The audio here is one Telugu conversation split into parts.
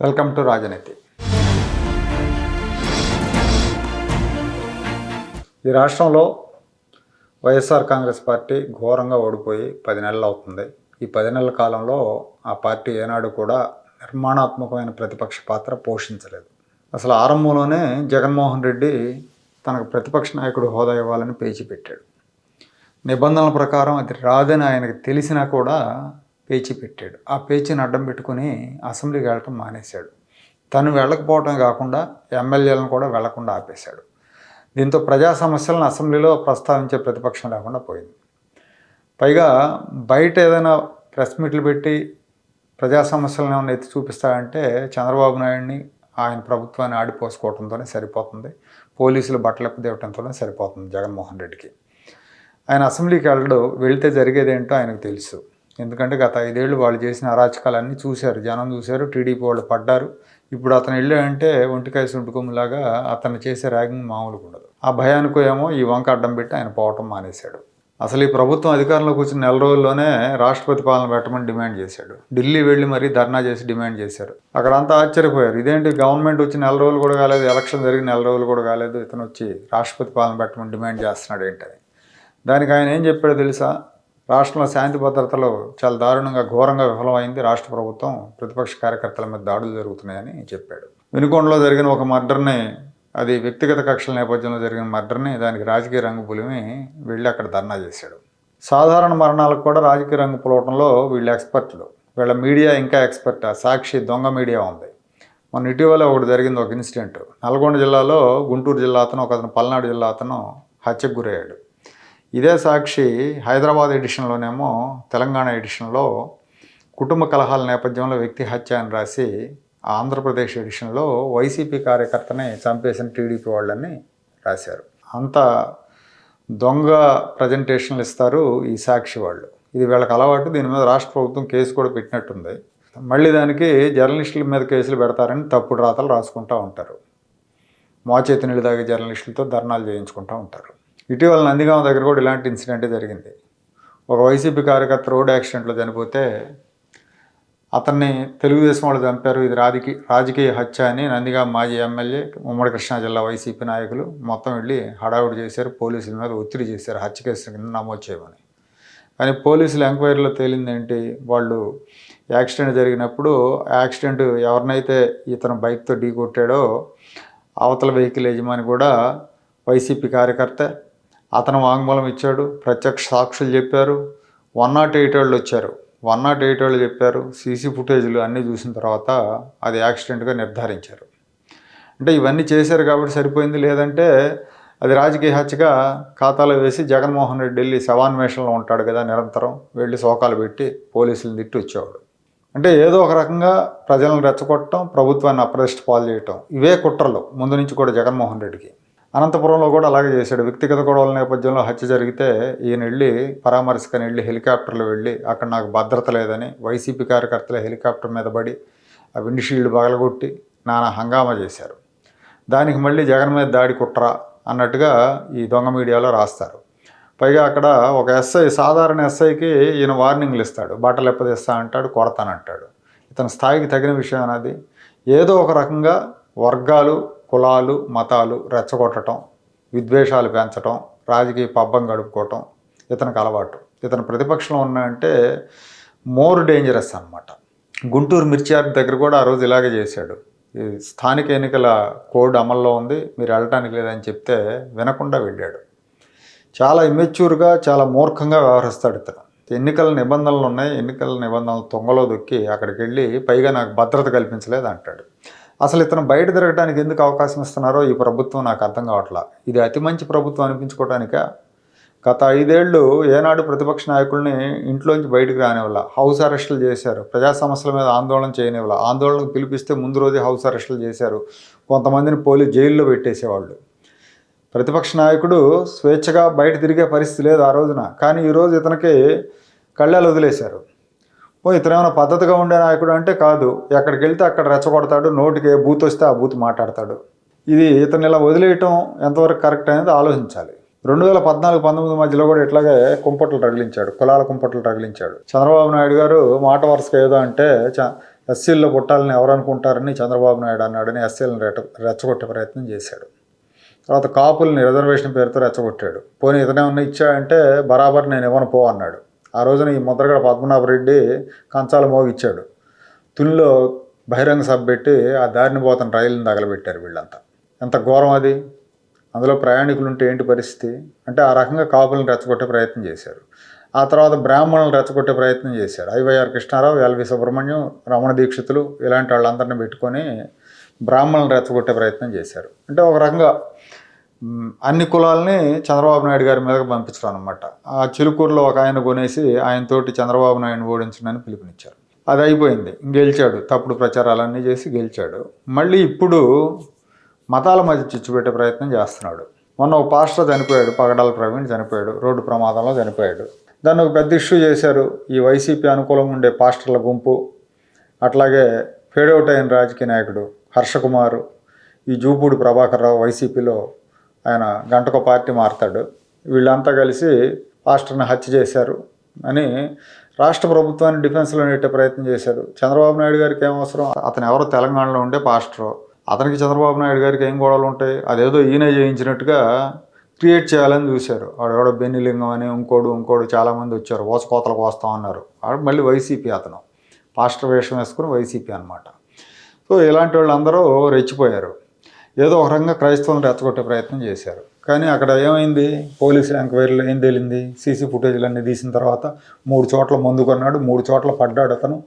వెల్కమ్ టు రాజనీతి. ఈ రాష్ట్రంలో వైఎస్ఆర్ కాంగ్రెస్ పార్టీ ఘోరంగా ఓడిపోయి పది నెలలు అవుతుంది. ఈ పది నెలల కాలంలో ఆ పార్టీ ఏనాడు కూడా నిర్మాణాత్మకమైన ప్రతిపక్ష పాత్ర పోషించలేదు. అసలు ఆరంభంలోనే జగన్మోహన్ రెడ్డి తనకు ప్రతిపక్ష నాయకుడు హోదా ఇవ్వాలని పేచి పెట్టాడు. నిబంధనల ప్రకారం అది రాదని ఆయనకు తెలిసినా కూడా పేచీ పెట్టాడు. ఆ పేచీని అడ్డం పెట్టుకుని అసెంబ్లీకి వెళ్ళటం మానేశాడు. తను వెళ్ళకపోవటం కాకుండా ఎమ్మెల్యేలను కూడా వెళ్ళకుండా ఆపేశాడు. దీంతో ప్రజా సమస్యలను అసెంబ్లీలో ప్రస్తావించే ప్రతిపక్షం లేకుండా పోయింది. పైగా బయట ఏదైనా ప్రెస్ మీట్లు పెట్టి ప్రజా సమస్యలను ఏమైనా ఎత్తి చూపిస్తాడంటే చంద్రబాబు నాయుడిని ఆయన ప్రభుత్వాన్ని ఆడిపోసుకోవడంతోనే సరిపోతుంది. పోలీసులు బట్టలెప్ప దేవటంతోనే సరిపోతుంది జగన్మోహన్ రెడ్డికి. ఆయన అసెంబ్లీకి వెళ్ళడు వెళితే జరిగేది ఏంటో ఆయనకు తెలుసు. ఎందుకంటే గత ఐదేళ్ళు వాళ్ళు చేసిన అరాచకాలన్నీ చూశారు. జనం చూశారు టీడీపీ వాళ్ళు పడ్డారు. ఇప్పుడు అతను వెళ్ళాడంటే ఒంటికాయ సుంటుకొమ్ములాగా అతను చేసే ర్యాగింగ్ మామూలుగా ఉండదు. ఆ భయానికో ఏమో ఈ వంక అడ్డం పెట్టి ఆయన పోవటం మానేశాడు. అసలు ఈ ప్రభుత్వం అధికారంలోకి వచ్చిన నెల రోజుల్లోనే రాష్ట్రపతి పాలన పెట్టమని డిమాండ్ చేశాడు. ఢిల్లీ వెళ్ళి మరీ ధర్నా చేసి డిమాండ్ చేశారు. అక్కడ అంతా ఆశ్చర్యపోయారు. ఇదేంటి గవర్నమెంట్ వచ్చి నెల రోజులు కూడా కాలేదు ఎలక్షన్ జరిగి నెల రోజులు కూడా కాలేదు ఇతను వచ్చి రాష్ట్రపతి పాలన పెట్టమని డిమాండ్ చేస్తున్నాడు ఏంటని. దానికి ఆయన ఏం చెప్పాడో తెలుసా? రాష్ట్రంలో శాంతి భద్రతలు చాలా దారుణంగా ఘోరంగా విఫలమైంది రాష్ట్ర ప్రభుత్వం. ప్రతిపక్ష కార్యకర్తల మీద దాడులు జరుగుతున్నాయని చెప్పాడు. వినుకొండలో జరిగిన ఒక మర్డర్ని అది వ్యక్తిగత కక్షల నేపథ్యంలో జరిగిన మర్డర్ని దానికి రాజకీయ రంగు పులిమి వెళ్ళి అక్కడ ధర్నా చేశాడు. సాధారణ మరణాలకు కూడా రాజకీయ రంగు పులవటంలో వీళ్ళు ఎక్స్పర్ట్లు. వీళ్ళ మీడియా ఇంకా ఎక్స్పర్ట్ సాక్షి దొంగ మీడియా ఉంది. మొన్న ఇటీవల ఒకటి జరిగింది ఒక ఇన్సిడెంట్. నల్గొండ జిల్లాలో గుంటూరు జిల్లా అతను ఒక అతను పల్నాడు జిల్లా అతను హత్యకు గురయ్యాడు. ఇదే సాక్షి హైదరాబాద్ ఎడిషన్లోనేమో తెలంగాణ ఎడిషన్లో కుటుంబ కలహాల నేపథ్యంలో వ్యక్తి హత్య అని రాసి ఆంధ్రప్రదేశ్ ఎడిషన్లో వైసీపీ కార్యకర్తని చంపేసిన టీడీపీ వాళ్ళని రాశారు. అంత దొంగ ప్రజెంటేషన్లు ఇస్తారు ఈ సాక్షి వాళ్ళు. ఇది వీళ్ళకి అలవాటు దీని మీద రాష్ట్ర ప్రభుత్వం కేసు కూడా పెట్టినట్టుంది. మళ్ళీ దానికి జర్నలిస్టుల మీద కేసులు పెడతారని తప్పుడు రాతలు రాసుకుంటూ ఉంటారు. మోచేతి నీళ్ళు తాగే జర్నలిస్టులతో ధర్నాలు చేయించుకుంటూ ఉంటారు. ఇటీవల నందిగామ దగ్గర కూడా ఇలాంటి ఇన్సిడెంటే జరిగింది. ఒక వైసీపీ కార్యకర్త రోడ్ యాక్సిడెంట్లో చనిపోతే అతన్ని తెలుగుదేశం వాళ్ళు చంపారు. ఇది రాజకీయ రాజకీయ హత్య అని నందిగామ మాజీ ఎమ్మెల్యే ఉమ్మడి కృష్ణా జిల్లా వైసీపీ నాయకులు మొత్తం వెళ్ళి హడావుడి చేశారు. పోలీసుల మీద ఒత్తిడి చేశారు. హత్య కేసు కింద నమోదు చేయమని. కానీ పోలీసులు ఎంక్వైరీలో తేలింది ఏంటి? వాళ్ళు యాక్సిడెంట్ జరిగినప్పుడు యాక్సిడెంట్ ఎవరినైతే ఇతను బైక్తో ఢీ కొట్టాడో అవతల వెహికల్ యజమాని కూడా వైసీపీ కార్యకర్త అతను వాంగ్మూలం ఇచ్చాడు ప్రత్యక్ష సాక్షులు చెప్పారు. వన్ నాట్ ఎయిట్ వాళ్ళు వచ్చారు. వన్ నాట్ ఎయిట్ వాళ్ళు చెప్పారు సీసీ ఫుటేజ్లు అన్నీ చూసిన తర్వాత అది యాక్సిడెంట్గా నిర్ధారించారు. అంటే ఇవన్నీ చేశారు కాబట్టి సరిపోయింది లేదంటే అది రాజకీయ హత్యగా ఖాతాలో వేసి జగన్మోహన్ రెడ్డి వెళ్ళి శవాన్వేషణలో ఉంటాడు కదా నిరంతరం వెళ్ళి శోకాలు పెట్టి పోలీసులను తిట్టి వచ్చేవాడు. అంటే ఏదో ఒక రకంగా ప్రజలను రెచ్చగొట్టడం ప్రభుత్వాన్ని అప్రదిష్ట పాలు చేయటం ఇవే కుట్రలు ముందు నుంచి కూడా జగన్మోహన్ రెడ్డికి. అనంతపురంలో కూడా అలాగే చేశాడు. వ్యక్తిగత గొడవల నేపథ్యంలో హత్య జరిగితే ఈయన వెళ్ళి పరామర్శకని వెళ్ళి హెలికాప్టర్లు వెళ్ళి అక్కడ నాకు భద్రత లేదని వైసీపీ కార్యకర్తలు హెలికాప్టర్ మీద పడి ఆ విండ్ షీల్డ్ పగలగొట్టి నానా హంగామా చేశారు. దానికి మళ్ళీ జగన్ మీద దాడి కుట్ర అన్నట్టుగా ఈ దొంగ మీడియాలో రాస్తారు. పైగా అక్కడ ఒక ఎస్ఐ సాధారణ ఎస్ఐకి ఈయన వార్నింగ్లు ఇస్తాడు. బట్టలు ఎప్పదిస్తా అంటాడు కొడతానంటాడు. ఇతని స్థాయికి తగిన విషయం అనేది ఏదో ఒక రకంగా వర్గాలు కులాలు మతాలు రెచ్చగొట్టడం విద్వేషాలు పెంచడం రాజకీయ పబ్బం గడుపుకోవటం ఇతనికి అలవాటు. ఇతను ప్రతిపక్షంలో ఉన్నాయంటే మోర్ డేంజరస్ అన్నమాట. గుంటూరు మిర్చియార్ దగ్గర కూడా ఆ రోజు ఇలాగే చేశాడు. ఈ స్థానిక ఎన్నికల కోడ్ అమల్లో ఉంది మీరు వెళ్ళటానికి లేదని చెప్తే వినకుండా వెళ్ళాడు. చాలా ఇమెచ్యూర్గా చాలా మూర్ఖంగా వ్యవహరిస్తాడు ఇతను. ఎన్నికల నిబంధనలు ఉన్నాయి ఎన్నికల నిబంధనలు తొంగలో దొక్కి అక్కడికి వెళ్ళి పైగా నాకు భద్రత కల్పించలేదు అంటాడు. అసలు ఇతను బయట తిరగడానికి ఎందుకు అవకాశం ఇస్తున్నారో ఈ ప్రభుత్వం నాకు అర్థం కావట్లా. ఇది అతి మంచి ప్రభుత్వం అనిపించుకోవడానిక గత ఐదేళ్ళు ఏనాడు ప్రతిపక్ష నాయకుల్ని ఇంట్లోంచి బయటకు రానివ్వాల. హౌస్ అరెస్టులు చేశారు. ప్రజా సమస్యల మీద ఆందోళన చేయనివ్వాల. ఆందోళనకు పిలిపిస్తే ముందు రోజే హౌస్ అరెస్టులు చేశారు. కొంతమందిని పోలీస్ జైల్లో పెట్టేసేవాళ్ళు. ప్రతిపక్ష నాయకుడు స్వేచ్ఛగా బయట తిరిగే పరిస్థితి లేదు ఆ రోజున. కానీ ఈరోజు ఇతనికి కళ్ళాలు వదిలేశారు. ఓ ఏమైనా పద్ధతిగా ఉండే నాయకుడు అంటే కాదు. ఎక్కడికి వెళ్తే అక్కడ రెచ్చగొడతాడు నోటికి ఏ బూత్ వస్తే ఆ బూత్ మాట్లాడతాడు. ఇది ఇతను ఇలా వదిలేయటం ఎంతవరకు కరెక్ట్ అనేది ఆలోచించాలి. రెండు వేల పద్నాలుగు పంతొమ్మిది మధ్యలో కూడా ఇట్లాగే కుంపట్లు రగిలించాడు కులాల కుంపట్లు రగిలించాడు. చంద్రబాబు నాయుడు గారు మాట వరుసగా ఏదో అంటే చ ఎస్సీల్లో పుట్టాలని ఎవరు అనుకుంటారని చంద్రబాబు నాయుడు అన్నాడని ఎస్సీలను రెట రెచ్చగొట్టే ప్రయత్నం చేశాడు. తర్వాత కాపుల్ని రిజర్వేషన్ పేరుతో రెచ్చగొట్టాడు. పోనీ ఇతనే ఉన్న ఇచ్చాడంటే బరాబర్ నేను ఇవ్వను పో అన్నాడు. ఆ రోజున ఈ ముద్రగడ పద్మనాభరెడ్డి కంచాల మోగిచ్చాడు. తునిలో బహిరంగ సభ పెట్టి ఆ దారిని పోతున్న రైలుని తగలబెట్టారు వీళ్ళంతా. ఎంత ఘోరం అది? అందులో ప్రయాణికులు ఉంటే ఏంటి పరిస్థితి? అంటే ఆ రకంగా కాపులను రెచ్చగొట్టే ప్రయత్నం చేశారు. ఆ తర్వాత బ్రాహ్మణులను రెచ్చగొట్టే ప్రయత్నం చేశారు. ఐవైఆర్ కృష్ణారావు ఎల్వి సుబ్రహ్మణ్యం రమణ దీక్షితులు ఇలాంటి వాళ్ళందరినీ పెట్టుకొని బ్రాహ్మణులను రెచ్చగొట్టే ప్రయత్నం చేశారు. అంటే ఒక రకంగా అన్ని కులాలని చంద్రబాబు నాయుడు గారి మీదకి పంపించడం అనమాట ఆ చిలుకూరులో ఒక ఆయన కొనేసి ఆయనతోటి చంద్రబాబు నాయుడు ఓడించడానికి పిలుపునిచ్చారు. అది అయిపోయింది. గెలిచాడు. తప్పుడు ప్రచారాలన్నీ చేసి గెలిచాడు. మళ్ళీ ఇప్పుడు మతాల మధ్య చిచ్చుపెట్టే ప్రయత్నం చేస్తున్నాడు. మొన్న ఒక పాస్టర్ చనిపోయాడు. పగడాల ప్రవీణ్ చనిపోయాడు. రోడ్డు ప్రమాదంలో చనిపోయాడు. దాన్ని ఒక పెద్ద ఇష్యూ చేశారు. ఈ వైసీపీ అనుకూలంగా ఉండే పాస్టర్ల గుంపు. అట్లాగే ఫేడౌట్ అయిన రాజకీయ నాయకుడు హర్షకుమారు ఈ జూపూడి ప్రభాకర్ రావు వైసీపీలో ఆయన గంటకో పార్టీ మారుతాడు. వీళ్ళంతా కలిసి పాస్టర్ని హత్య చేశారు అని రాష్ట్ర ప్రభుత్వాన్ని డిఫెన్స్లో నెట్టే ప్రయత్నం చేశారు. చంద్రబాబు నాయుడు గారికి ఏం అవసరం? అతను ఎవరో తెలంగాణలో ఉండే పాస్టరు. అతనికి చంద్రబాబు నాయుడు గారికి ఏం గొడవలు ఉంటాయి? అదేదో ఈయన చేయించినట్టుగా క్రియేట్ చేయాలని చూశారు. వాడెవడో బెన్నిలింగం అని ఇంకోడు ఇంకోడు చాలామంది వచ్చారు. ఓసకోతలకు వస్తామన్నారు వాడు మళ్ళీ వైసీపీ అతను. పాస్టర్ వేషం వేసుకుని వైసీపీ అనమాట సో ఇలాంటి వాళ్ళందరూ రెచ్చిపోయారు. ఏదో ఒక రకంగా క్రైస్తవులను రెచ్చగొట్టే ప్రయత్నం చేశారు. కానీ అక్కడ ఏమైంది? పోలీసుల ఎంక్వైరీలో ఏం తేలింది? సీసీ ఫుటేజ్లు అన్నీ తీసిన తర్వాత మూడు చోట్ల మందు కొన్నాడు మూడు చోట్ల పడ్డాడు అతను.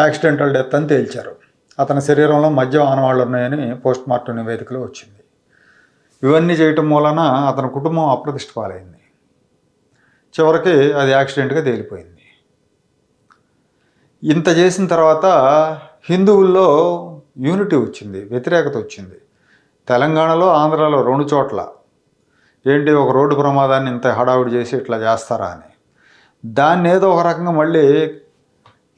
యాక్సిడెంటల్ డెత్ అని తేల్చారు. అతని శరీరంలో మద్యం ఆనవాళ్ళు ఉన్నాయని పోస్ట్ మార్టం నివేదికలో వచ్చింది. ఇవన్నీ చేయటం మూలన అతని కుటుంబం అప్రతిష్ట పాలైంది. చివరికి అది యాక్సిడెంట్గా తేలిపోయింది. ఇంత చేసిన తర్వాత హిందువుల్లో యూనిటీ వచ్చింది వ్యతిరేకత వచ్చింది. తెలంగాణలో ఆంధ్రాలో రెండు చోట్ల. ఏంటి ఒక రోడ్డు ప్రమాదాన్ని ఇంత హడావుడి చేసి ఇట్లా చేస్తారా అని. దాన్ని ఏదో ఒక రకంగా మళ్ళీ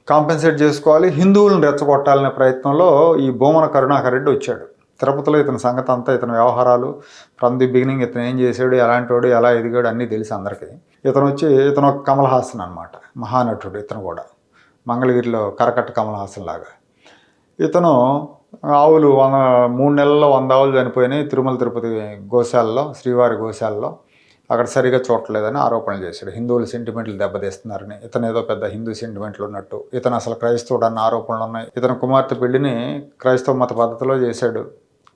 కాంపెన్సేట్ చేసుకోవాలి హిందువులను రెచ్చగొట్టాలనే ప్రయత్నంలో ఈ భూమన కరుణాకర్ రెడ్డి వచ్చాడు. తిరుపతిలో ఇతని సంగతి అంతా ఇతని వ్యవహారాలు ఫ్రమ్ ది బిగినింగ్ ఇతను ఏం చేశాడు ఎలాంటి వాడు ఎలా ఎదిగాడు అన్నీ తెలుసు అందరికీ. ఇతను వచ్చి ఇతను ఒక కమల్ హాసన్ అనమాట మహానటుడు ఇతను కూడా. మంగళగిరిలో కరకట్ట కమల్ హాసన్ లాగా. ఇతను ఆవులు వంద మూడు నెలల్లో వంద ఆవులు చనిపోయినాయి తిరుమల తిరుపతి గోశాలలో శ్రీవారి గోశాలలో. అక్కడ సరిగా చూడలేదని ఆరోపణలు చేశాడు. హిందువుల సెంటిమెంట్లు దెబ్బతీస్తున్నారని. ఇతను ఏదో పెద్ద హిందూ సెంటిమెంట్లు ఉన్నట్టు. ఇతను అసలు క్రైస్తవుడు అన్న ఆరోపణలు ఉన్నాయి. ఇతను కుమార్తె పెళ్ళిని క్రైస్తవ మత పద్ధతిలో చేశాడు.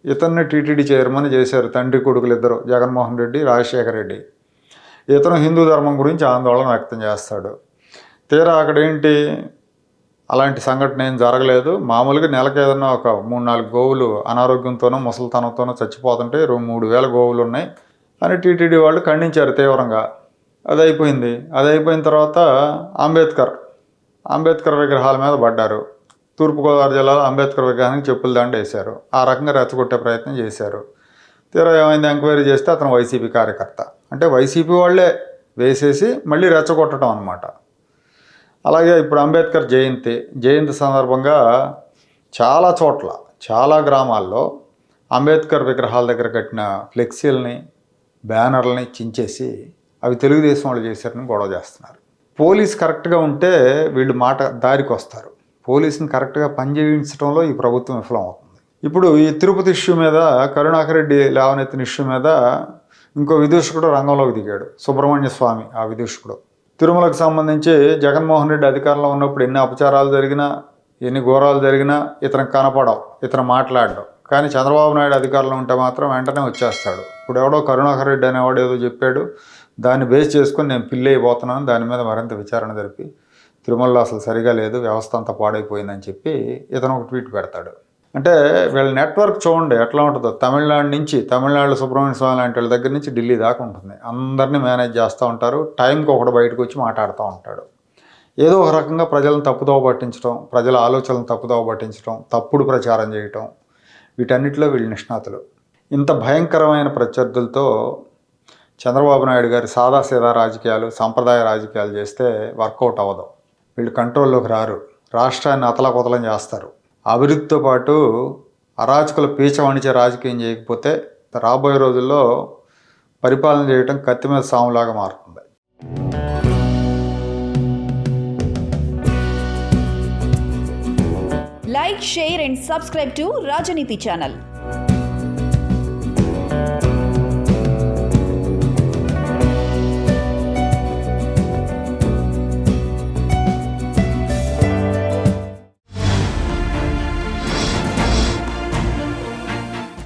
ఇతన్ని టీటీడీ చైర్మన్ చేశారు తండ్రి కొడుకులు ఇద్దరు జగన్మోహన్ రెడ్డి రాజశేఖర రెడ్డి. ఇతను హిందూ ధర్మం గురించి ఆందోళన వ్యక్తం చేస్తాడు. తీరా అక్కడ ఏంటి? అలాంటి సంఘటన ఏం జరగలేదు. మామూలుగా నెలకు ఏదైనా ఒక మూడు నాలుగు గోవులు అనారోగ్యంతోనో ముసలితనంతోనో చచ్చిపోతుంటే మూడు వేల గోవులు ఉన్నాయి అని టీటీడీ వాళ్ళు ఖండించారు తీవ్రంగా. అది అయిపోయింది అది అయిపోయిన తర్వాత అంబేద్కర్ అంబేద్కర్ విగ్రహాల మీద పడ్డారు. తూర్పుగోదావరి జిల్లాలో అంబేద్కర్ విగ్రహానికి చెప్పులు దండ వేశారు. ఆ రకంగా రెచ్చగొట్టే ప్రయత్నం చేశారు. తీరా ఏమైంది? ఎంక్వైరీ చేస్తే అతను వైసీపీ కార్యకర్త. అంటే వైసీపీ వాళ్ళే వేసేసి మళ్ళీ రెచ్చగొట్టడం అనమాట అలాగే ఇప్పుడు అంబేద్కర్ జయంతి జయంతి సందర్భంగా చాలా చోట్ల చాలా గ్రామాల్లో అంబేద్కర్ విగ్రహాల దగ్గర కట్టిన ఫ్లెక్సీలని బ్యానర్లని చించేసి అవి తెలుగుదేశం వాళ్ళు చేశారని గొడవ చేస్తున్నారు. పోలీస్ కరెక్ట్గా ఉంటే వీళ్ళు మాట దారికి వస్తారు. పోలీసుని కరెక్ట్గా పనిచేయించడంలో ఈ ప్రభుత్వం విఫలం అవుతుంది ఇప్పుడు ఈ తిరుపతి ఇష్యూ మీద కరుణాకర్ రెడ్డి లేవనెత్తిన ఇష్యూ మీద ఇంకో విదూషకుడు రంగంలోకి దిగాడు సుబ్రహ్మణ్య స్వామి ఆ విదూషకుడు. తిరుమలకు సంబంధించి జగన్మోహన్ రెడ్డి అధికారంలో ఉన్నప్పుడు ఎన్ని అపచారాలు జరిగినా ఎన్ని ఘోరాలు జరిగినా ఇతను కనపడవు ఇతను మాట్లాడడం. కానీ చంద్రబాబు నాయుడు అధికారంలో ఉంటే మాత్రం వెంటనే వచ్చేస్తాడు. ఇప్పుడు ఎవడో కరుణాకర్ రెడ్డి అనేవాడు ఏదో చెప్పాడు. దాన్ని బేస్ చేసుకొని నేను పిల్లి అయిపోతున్నాను దాని మీద మరింత విచారణ జరిపి తిరుమలలో అసలు సరిగా లేదు వ్యవస్థ అంతా పాడైపోయిందని చెప్పి ఇతను ఒక ట్వీట్ పెడతాడు. అంటే వీళ్ళ నెట్వర్క్ చూడండి ఎట్లా ఉంటుందో. తమిళనాడు నుంచి తమిళనాడు సుబ్రహ్మణ్య స్వామి లాంటి వాళ్ళ దగ్గర నుంచి ఢిల్లీ దాకా ఉంటుంది. అందరినీ మేనేజ్ చేస్తూ ఉంటారు. టైంకి ఒకడు బయటకు వచ్చి మాట్లాడుతూ ఉంటాడు. ఏదో ఒక రకంగా ప్రజలను తప్పుదోవ పట్టించడం ప్రజల ఆలోచనలను తప్పుదోవ పట్టించడం తప్పుడు ప్రచారం చేయటం వీటన్నిటిలో వీళ్ళు నిష్ణాతులు. ఇంత భయంకరమైన ప్రత్యర్థులతో చంద్రబాబు నాయుడు గారి సాదాసీదా రాజకీయాలు సాంప్రదాయ రాజకీయాలు చేస్తే వర్కౌట్ అవ్వదు. వీళ్ళు కంట్రోల్లోకి రారు. రాష్ట్రాన్ని అతలకుతలం చేస్తారు. అభివృద్ధితో పాటు అరాచకుల పీచ వణిచే రాజకీయం చేయకపోతే రాబోయే రోజుల్లో పరిపాలన చేయటం కత్తి మీద సాములాగా మారుతుంది. Like share and subscribe to Rajaneeti channel